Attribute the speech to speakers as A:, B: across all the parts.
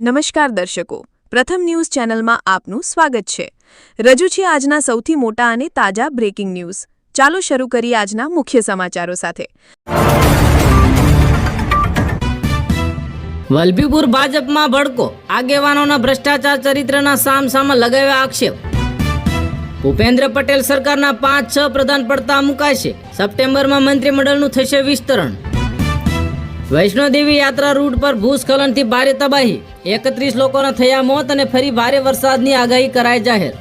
A: નમસ્કાર દર્શકો. પ્રથમ ન્યૂઝ ચેનલમાં આપનું સ્વાગત છે. રજૂ છે આજના સૌથી મોટા અને તાજા બ્રેકિંગ ન્યૂઝ ચાલો શરૂ કરીએ આજના મુખ્ય સમાચારો સાથે.
B: વલભીપુર ભાજપમાં ભડકો. આગેવાનોના ભ્રષ્ટાચાર ચરિત્રના સામસામા લગાવ્યા આક્ષેપ. ભૂપેન્દ્ર પટેલ સરકારના પાંચ છ પ્રધાન પડતા મુકાશે. સપ્ટેમ્બરમાં મંત્રીમંડળનું થશે વિસ્તરણ. વૈષ્ણોદેવી યાત્રા રૂટ પર ભૂસ્ખલનથી ભારે તબાહી. એકત્રીસ લોકોના થયા મોત અને ફરી ભારે વરસાદની આગાહી કરાઈ જાહેર.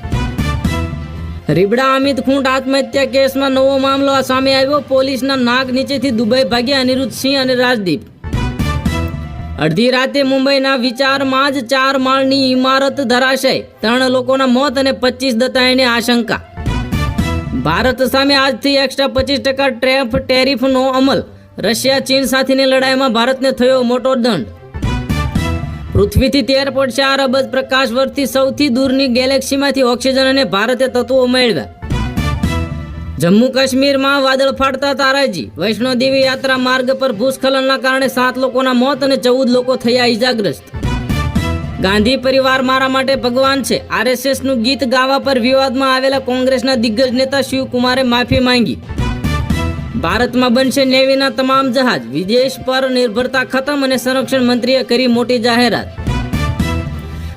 B: રીબડા અમિત ખૂંટ આત્મહત્યા કેસમાં નવો મામલો સામે આવ્યો. પોલીસના નાક નીચેથી દુબઈ ભાગ્યા અનિરુદ્ધ સિંહ અને રાજદીપ. અડધી રાતે મુંબઈના વિચારમાં જ ચાર માળની ઇમારત ધરાશય. ત્રણ લોકોના મોત અને પચીસ દતાયની આશંકા. ભારત સામે આજથી એક્સ્ટ્રા પચીસ ટકા ટ્રેફ ટેરિફનો અમલ. રશિયા, ચીન સાથેની લડાઈમાં ભારતને થયો મોટો દંડ. પૃથ્વીથી તેર પોઈન્ટ ચાર અબજ પ્રકાશ વર્ષથી સૌથી દૂરની ગેલેક્સીમાંથી ઓક્સિજન અને ભારતે તત્વો મેળવ્યા. જમ્મુ કાશ્મીરમાં વાદળ ફાટતા તારાજી. વૈષ્ણોદેવી યાત્રા માર્ગ પર ભૂસ્ખલનના કારણે સાત લોકોના મોત અને ચૌદ લોકો થયા ઇજાગ્રસ્ત ગાંધી પરિવાર મારા માટે ભગવાન છે. આરએસએસનું ગીત ગાવા પર વિવાદમાં આવેલા કોંગ્રેસના દિગ્ગજ નેતા શિવકુમારે માફી માંગી. ભારતમાં બનશે નેવીના તમામ જહાજ. વિદેશ પર નિર્ભરતા ખતમ અને સંરક્ષણ મંત્રીએ કરી મોટી જાહેરાત.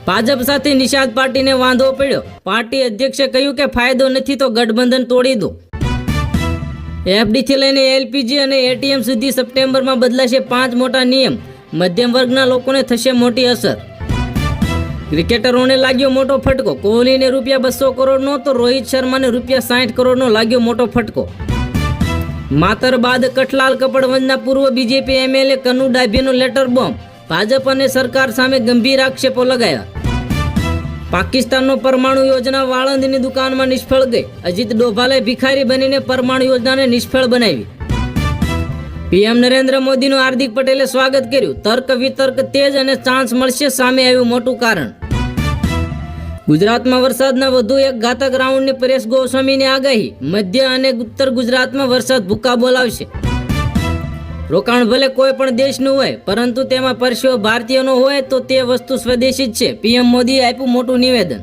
B: ભાજપ સાથે નિષાદ પાર્ટીને વાંધો પડ્યો. પાર્ટી અધ્યક્ષે કહ્યું કે ફાયદો નથી તો ગઠબંધન તોડી દો. એફડીથી લઈને એલપીજી અને એટીએમ સુધી સપ્ટેમ્બરમાં બદલાશે પાંચ મોટા નિયમ. મધ્યમ વર્ગના લોકોને થશે મોટી અસર. ક્રિકેટરોને લાગ્યો મોટો ફટકો. કોહલીને રૂપિયા બસો કરોડનો તો રોહિત શર્માને રૂપિયા સાઠ કરોડનો લાગ્યો મોટો ફટકો. માતર બાદ કઠલાલ કપડવંજના પૂર્વ બીજેપી એમએલએ કનુ ડાભીનો લેટર બોમ્બ ભાજપ અને સરકાર સામે ગંભીર આક્ષેપો લગાવ્યા પાકિસ્તાનનો પરમાણુ યોજના વાળંદની દુકાનમાં નિષ્ફળ ગઈ. અજીત ડોભાલે ભિખારી બનીને પરમાણુ યોજનાને નિષ્ફળ બનાવી. પીએમ નરેન્દ્ર મોદીનું હાર્દિક પટેલે સ્વાગત કર્યું. તર્ક વિતર્ક તેજ અને ચાન્સ મળશે સામે આવ્યું મોટું કારણ. ગુજરાતમાં વરસાદના વધુ એક ઘાતક રાઉન્ડની પરેશ ગોસ્વામીની આગાહી. મધ્ય અને ઉત્તર ગુજરાતમાં વરસાદ ભૂકા બોલાવશે. રોકાણ ભલે કોઈ પણ દેશનું હોય, પરંતુ તેમાં પરસ્યો ભારતીયનો હોય તો તે વસ્તુ સ્વદેશી જ છે. પીએમ મોદીએ આપ્યું મોટું નિવેદન.